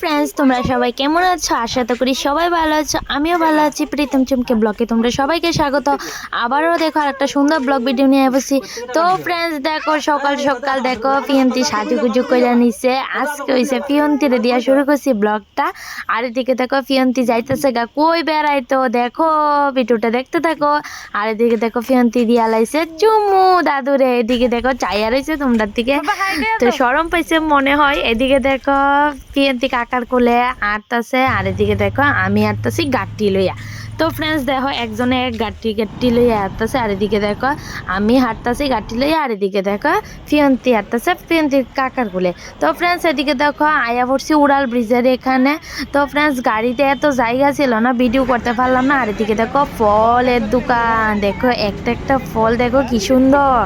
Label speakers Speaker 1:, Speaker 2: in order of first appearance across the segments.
Speaker 1: Friends তোমরা সবাই কেমন আছো? আশা তো করি সবাই ভালো আছো। আমিও ভালো আছি। প্রীতম চমকে ব্লগে তোমরা সবাইকে স্বাগত। আবারও দেখো আর একটা সুন্দর ব্লগ ভিডিও নিয়ে বসি তো ফ্রেন্ডস দেখো সকাল সকাল দেখো পিয়ন্তি সাজুগুজু করে নিছে। আজকে হয়েছে পিয়ন্তিরে দিয়া শুরু করছি ব্লগটা। আর এদিকে দেখো পিয়ন্তি যাইতেছে গা। কই বেড়াইতো? দেখো ভিডিওটা দেখতে থাকো। আর এদিকে দেখো পিয়ন্তি দিয়া লাইছে চুমু দাদুরে এদিকে দেখো চাইয়া রয়েছে তোমরার দিকে। তো সরম পাইছে মনে হয়। এদিকে দেখো পিয়ন্তি কাকার কোলে আটতাছে আর এদিকে দেখো আমি আটতাছি গাঠটি লইয়া। তো ফ্রেন্ডস দেখো একজনে এক গাঠি গাঠি লইয়া হাঁটতেছে আর এদিকে দেখো আমি হাঁটতাছি গাঠি লইয়া, আর এদিকে দেখো ফিয়ন্তি হাঁটতেছে ফিয়ন্তি কাকার কোলে। তো ফ্রেন্ডস এদিকে দেখো আয়া পড়ছি উড়াল ব্রিজের এখানে। তো ফ্রেন্ডস গাড়িতে এত জায়গা ছিল না ভিডিও করতে পারলাম না। আর এদিকে দেখো ফলের দোকান, দেখো একটা একটা ফল, দেখো কি সুন্দর।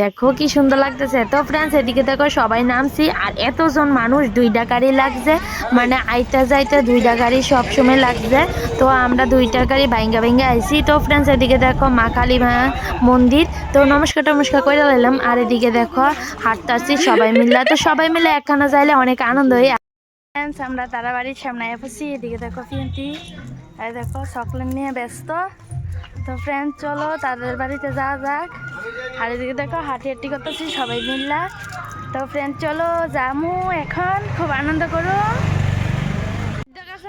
Speaker 1: দেখো কি সুন্দর লাগতেছে। তো ফ্রেন্ডস এদিকে দেখো সবাই নামছি, আর এতজন মানুষ, দুইটা গাড়ি লাগছে। মানে আইতা যাইতে দুইটা গাড়ি সবসময় লাগছে। তো আমরা দুইটা গাড়ি ভাইঙ্গা ভাঙ্গা আইছি। তো ফ্রেন্ডস এদিকে দেখো মা কালী মা মন্দির। তো নমস্কার, টমস্কার করে নিলাম আর এদিকে দেখো হাঁটতে আসছি সবাই মিলে তো সবাই মিলে একখানা যাইলে অনেক আনন্দ হয়। আমরা তারা বাড়ির সামনে এসেছি এদিকে দেখো পিন্টি। আর দেখো চকলেট নিয়ে ব্যস্ত। তো ফ্রেন্ড চলো তাদের বাড়িতে যাওয়া যাক। আর এদিকে দেখো হাঁটি হাঁটি করতেছি, সবাই মিললা। তো ফ্রেন্ড চলো যামু এখন, খুব আনন্দ করো।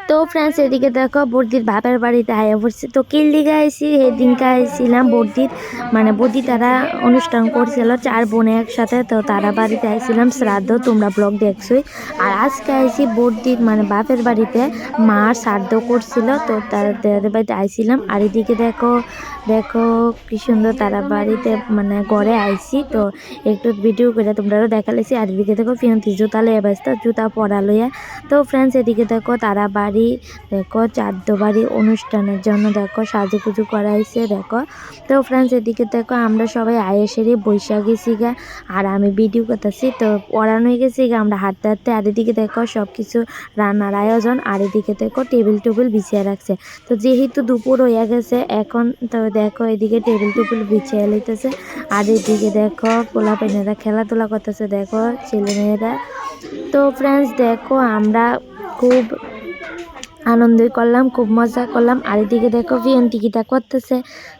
Speaker 1: তো ফ্রেন্ডস এদিকে দেখো বর্দির বাপের বাড়িতে আয়া পড়ছে। তো কিল্লিগা আইসি সেদিনকে আইছিলাম বর্দির। মানে বর্দি তারা অনুষ্ঠান করছিল, চার বোনে একসাথে। তো তারা বাড়িতে আইছিলাম, শ্রাদ্ধ, তোমরা ব্লগ দেখছোই। আর আজকে আইসি বর্দির মানে বাপের বাড়িতে মা শ্রাদ্ধ করছিল। তো তাদের বাড়িতে আইছিলাম। আর এদিকে দেখো দেখো, কি সুন্দর তারা বাড়িতে মানে ঘরে আইছি, তো একটু ভিডিও করে তোমরাও দেখালেছি। আর এদিকে দেখো ফিয়ন্তি জুতা লইয়া ব্যস্ত, জুতা পরা লইয়া। তো ফ্রেন্ডস এদিকে দেখো, তারা বাড়ি, দেখো চাদ্দ বাড়ি অনুষ্ঠানের জন্য, দেখো, সাজুগুজু করাইছে, দেখো। তো ফ্রেন্ডস এদিকে দেখো, আমরা সবাই আয়েসেরই বৈশাখ গা আর আমি ভিডিও করতেছি, তো পড়ানো গেছি গা, আমরা হাঁটতে হাঁটতে। আর এদিকে দেখো সব কিছু রান্নার আয়োজন, আর এদিকে দেখো টেবিল টেবিল বিছিয়ে রাখছে। তো যেহেতু দুপুর হইয়া গেছে, এখন তো দেখো, এদিকে টেবিল টেবিল বিছিয়ে লইতেছে। আর এদিকে দেখো, পোলা পেনেরা খেলাধুলা করতেছে। দেখো, ছেলে মেয়েরা। তো ফ্রেন্ডস দেখো, আমরা খুব আনন্দ করলাম, খুব মজা করলাম। আর এদিকে দেখো, ফিয়ন্তি কিটা করতেছে।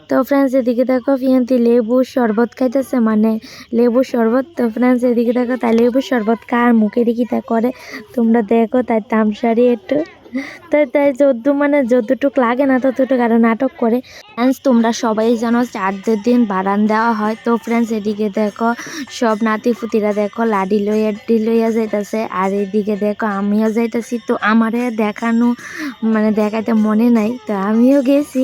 Speaker 1: তো ফ্রেন্ডস এদিকে দেখো, ফিয়ন্তি লেবু শরবত খাইতেছে। মানে লেবু শরবত। তো ফ্রেন্ডস এদিকে দেখো, তাই লেবু শরবত কার মুখে কিটা করে? তোমরা দেখো, তাই তামসারি একটু। তাই তাই যদ্দু মানে যদ্দুটুক লাগে না ততটুক আরও নাটক করে। ফ্রেন্ডস তোমরা সবাই জানো চারদের দিন বারান দেওয়া হয়। তো ফ্রেন্ডস এদিকে দেখো সব নাতি ফুতিরা দেখো, লাডি লইয়া, ডি লইয়া যাইতেছে। আর এদিকে দেখো আমিও যাইতেছি। তো আমারে দেখানো মানে দেখাইতে মনে নাই। তো আমিও গেছি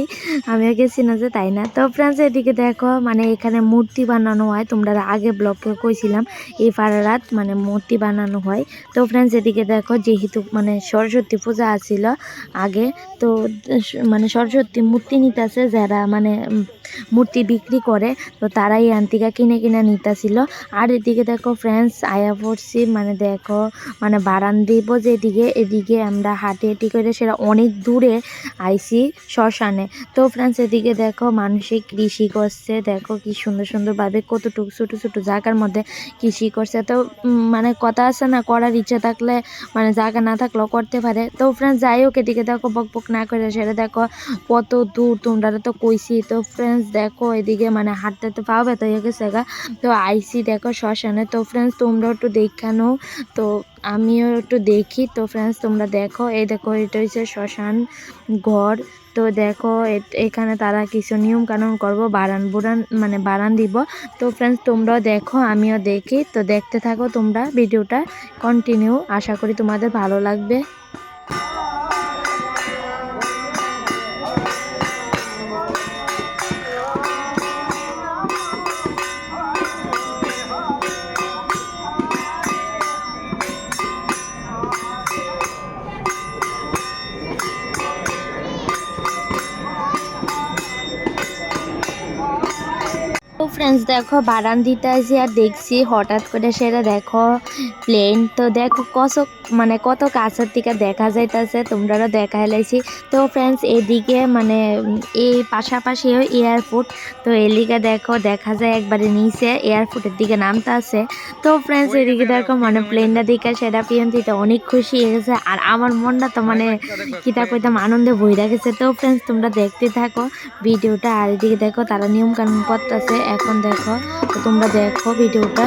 Speaker 1: আমিও গেছি না যে, তাই না? তো ফ্রেন্ডস এদিকে দেখো মানে এখানে মূর্তি বানানো হয়। তোমরা আগে ব্লকে কইছিলাম, এই পাড়ারাত মানে মূর্তি বানানো হয়। তো ফ্রেন্ডস এদিকে দেখো যেহেতু মানে সরস্বতী পূজা আছিল আগে, তো মানে সরস্বতী মূর্তি নিতে নিতেছে যারা মানে মূর্তি বিক্রি করে, তো তারাই আন্তিকা কিনে কিনে নিতেছিল। আর এদিকে দেখো ফ্রেন্ডস আয়া পড়ছি মানে দেখো মানে বারান দিব যেদিকে, এদিকে আমরা হাঁটি হাঁটি করে সেটা অনেক দূরে আইসি শ্মশানে। তো ফ্রেন্ডস এদিকে দেখো মানুষে কৃষি করছে, দেখো কি সুন্দর সুন্দরভাবে কতটুকু ছোটো ছোটো জায়গার মধ্যে কৃষি করছে। তো মানে কথা আছে না, করার ইচ্ছা থাকলে মানে জায়গা না থাকলেও করতে পারে। তো ফ্রেন্ডস যাই হোক, এদিকে দেখো বক বক না করে সেটা দেখো, কত দূর তোমরা তো কইছি, তো ফ্রেন্ডস দেখো এদিকে মানে হাঁটতে তো পাও ব্যথা হয়ে গেছে গা। তো আইসি দেখো শ্মশানে। তো ফ্রেন্ডস তোমরাও একটু দেখানো তো আমিও একটু দেখি। তো ফ্রেন্ডস তোমরা দেখো। এই দেখো, এটা হচ্ছে শ্মশান ঘর। তো দেখো এখানে তারা কিছু নিয়ম কানুন করব, বারান বুরান মানে বারান দিব। তো ফ্রেন্ডস তোমরাও দেখো, আমিও দেখি। তো দেখতে থাকো তোমরা, ভিডিওটা কন্টিনিউ আশা করি তোমাদের ভালো লাগবে। ফ্রেন্ডস দেখো বারান দিতে আসি আর দেখছি হঠাৎ করে সেটা দেখো প্লেন তো দেখো কত মানে কত কাছের থেকে দেখা যাইতেছে তোমরাও দেখা হেলাইছি তো ফ্রেন্ডস এদিকে মানে এই পাশাপাশি এয়ারপোর্ট তো এদিকে দেখো দেখা যায় একবারে নিচে এয়ারপোর্টের দিকে নামতে আছে। তো ফ্রেন্ডস এদিকে দেখো মানে প্লেনটা দিকে সেটা পিয়ন্তিতে অনেক খুশি হয়ে গেছে আর আমার মনটা তো মানে কিতা কইতাম আনন্দে বইরা গেছে। তো ফ্রেন্ডস তোমরা দেখতে থাকো ভিডিওটা আর এদিকে দেখো তারা নিয়ম কানুন করতেছে এখন দেখো তো তোমরা দেখো ভিডিওটা।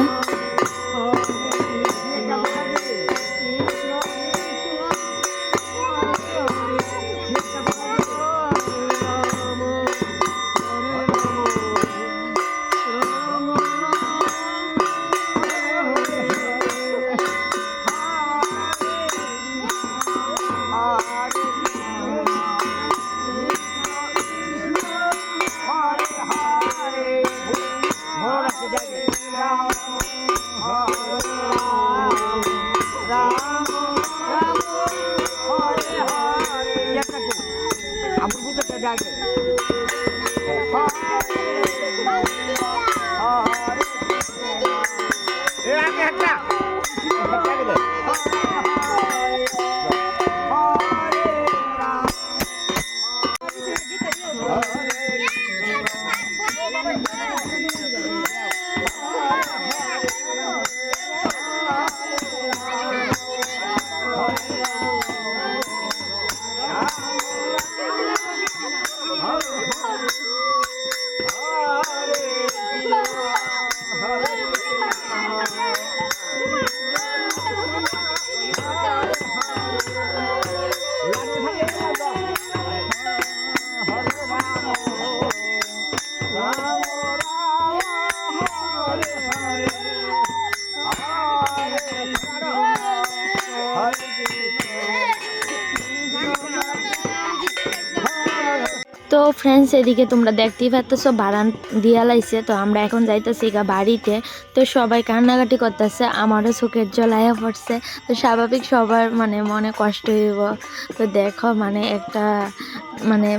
Speaker 1: 12 ফ্রেন্ডস এদিকে তোমরা দেখতেই পাচ্তেছো বারান দিয়া লাইছে, তো আমরা এখন যাইতেছি গা বাড়িতে। তো সবাই কান্নাকাটি করতেছে, আমারও চোখের জল আয়া পড়ছে, তো স্বাভাবিক সবার মানে মনে কষ্ট হইব। তো দেখো মানে একটা মানে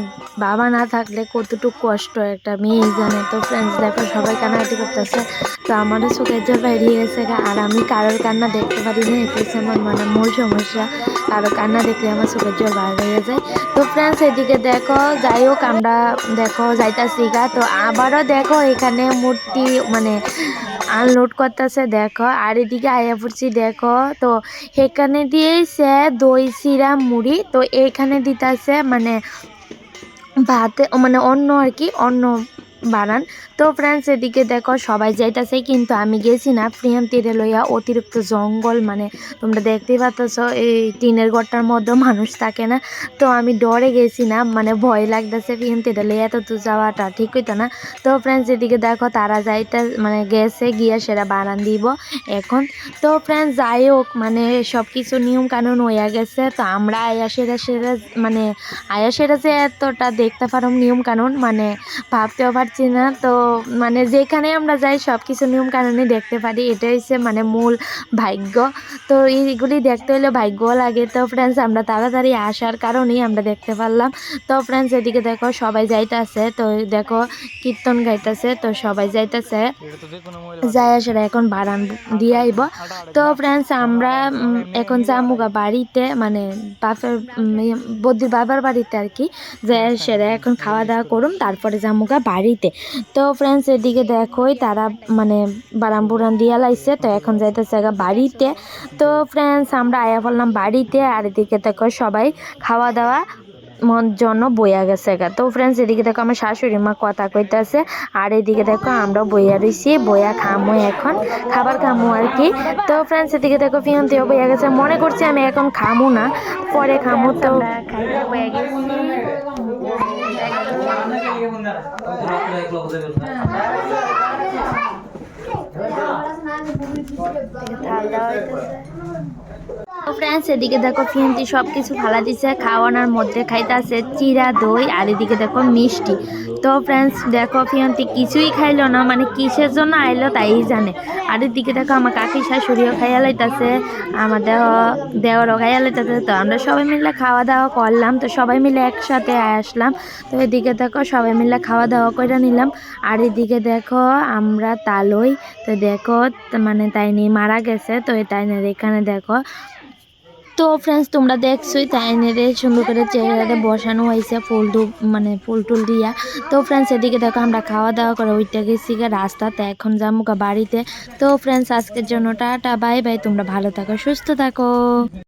Speaker 1: বাবা না থাকলে কতটুকু কষ্ট একটা মেয়ে জানে। তো ফ্রেন্ডস দেখো সবাই কান্নাকাটি করতেছে, তো আমারও চোখের জল বেরিয়ে গেছে গা। আর আমি কারোর কান্না দেখতে পারি না এটা আমার মানে মূল সমস্যা। কারও কান্না দেখলে আমার চোখের জল বার হয়ে যায়। তো ফ্রেন্ডস এদিকে দেখো, যাই হোক, আমরা দেখো যাইতাছি গা, তো আবারও দেখো এখানে মূর্তি মানে আনলোড করতেছে, দেখো। আর এদিকে আয়া পড়ছি, দেখো। তো এখানে দিয়েছে দই, সিরা, মুড়ি, তো এখানে দিতেছে মানে ভাতে মানে অন্য আর কি অন্য বানান। তো ফ্রেন্ডস এদিকে দেখো সবাই যাইতাছে, কিন্তু আমি গেছি না। প্রিয়ন্তীরে লইয়া অতিরিক্ত জঙ্গল মানে তোমরা দেখতেই পাচ্ছ এই টিনের ঘরটার মধ্যে মানুষ থাকে না। তো আমি ডরে গেছি না মানে ভয় লাগতেছে প্রিয়ন্তীরে লইয়া তো যাওয়াটা ঠিক হইতো না। তো ফ্রেন্ডস এদিকে দেখো তারা যাইতে মানে গেছে, গিয়া সেটা বানান দিব এখন। তো ফ্রেন্ডস যাই হোক মানে সব কিছু নিয়ম কানুন হইয়া গেছে। তো আমরা আয়া সেরা সেরা মানে আয়া সেরা যে এতটা দেখতে পারো নিয়ম কানুন মানে ভাবতেও পারছি না। তো মানে যেখানে আমরা যাই সব কিছু নিয়ম কানুনই দেখতে পারি। এটাই হচ্ছে মানে মূল ভাগ্য। তো এইগুলি দেখতে হলে ভাগ্য লাগে। তো ফ্রেন্ডস আমরা তাড়াতাড়ি আসার কারণেই আমরা দেখতে পারলাম। তো ফ্রেন্ডস এদিকে দেখো সবাই যাইতাছে। তো দেখো কীর্তন গাইতেছে। তো সবাই যাইতেছে। যাই সেটা এখন বারান দিয়ে আইব। তো ফ্রেন্ডস আমরা এখন যামুগা বাড়িতে। মানে বাপের বদ্যির বাবার বাড়িতে আর কি। যে সেরা এখন খাওয়া দাওয়া করুম। তারপরে যামুগা বাড়িতে। তো ফ্রেন্ডস এদিকে দেখোই তারা মানে বারাম বুরান দিয়া লাইছে, তো এখন যাইতেছে বাড়িতে। তো ফ্রেন্ডস আমরা আয়া বললাম বাড়িতে, আর এদিকে দেখো সবাই খাওয়া দাওয়া মন জন্য বইয়া গেছে গা। তো ফ্রেন্ডস এদিকে দেখো আমার শাশুড়ি মা কথা কইতাছে, আর এদিকে দেখো আমরা বইয়া রইছি, বইয়া খামো এখন, খাবার খামো আর কি। তো ফ্রেন্ডস এদিকে দেখো ফিয়ন্তিও বইয়া গেছে, মনে করছি আমি এখন খামো না, পরে খামো তো খাইতে বইয়া গেছি ফ্রেন্ডস এদিকে দেখো ফিয়ান্তি সব কিছু ফালা দিছে, খাওয়ানোর মধ্যে খাইতেছে চিরা, দই, আর এদিকে দেখো মিষ্টি। তো ফ্রেন্ডস দেখো ফিয়ান্তি কিছুই খাইলো না মানে কিসের জন্য আইলো তাই জানে। আর এদিকে দেখো আমার কাকি শাশুড়িও খাইয়া লাইতাছে, আমার দেহ দেওয়ারও খাইয়া লাইতাছে। তো আমরা সবাই মিলে খাওয়া দাওয়া করলাম, তো সবাই মিলে একসাথে আসলাম। তো এদিকে দেখো সবাই মিলে খাওয়া দাওয়া করে নিলাম। আর এদিকে দেখো আমরা তালই, তো দেখো মানে তাইনি মারা গেছে, তো তাইনের এখানে দেখো তো ফ্রেন্ডস তোমরা দেখছোই, তাইনের সুন্দর করে চেহারাতে বসানো হয়েছে, ফুল মানে ফুল টুল দিয়া। তো ফ্রেন্ডস এদিকে দেখো, আমরা খাওয়া দাওয়া করে ওইটা গেছি রাস্তাতে, এখন গা বাড়িতে। তো ফ্রেন্ডস আজকের জন্য টাটা, বাই বাই, তোমরা ভালো থাকো, সুস্থ থাকো।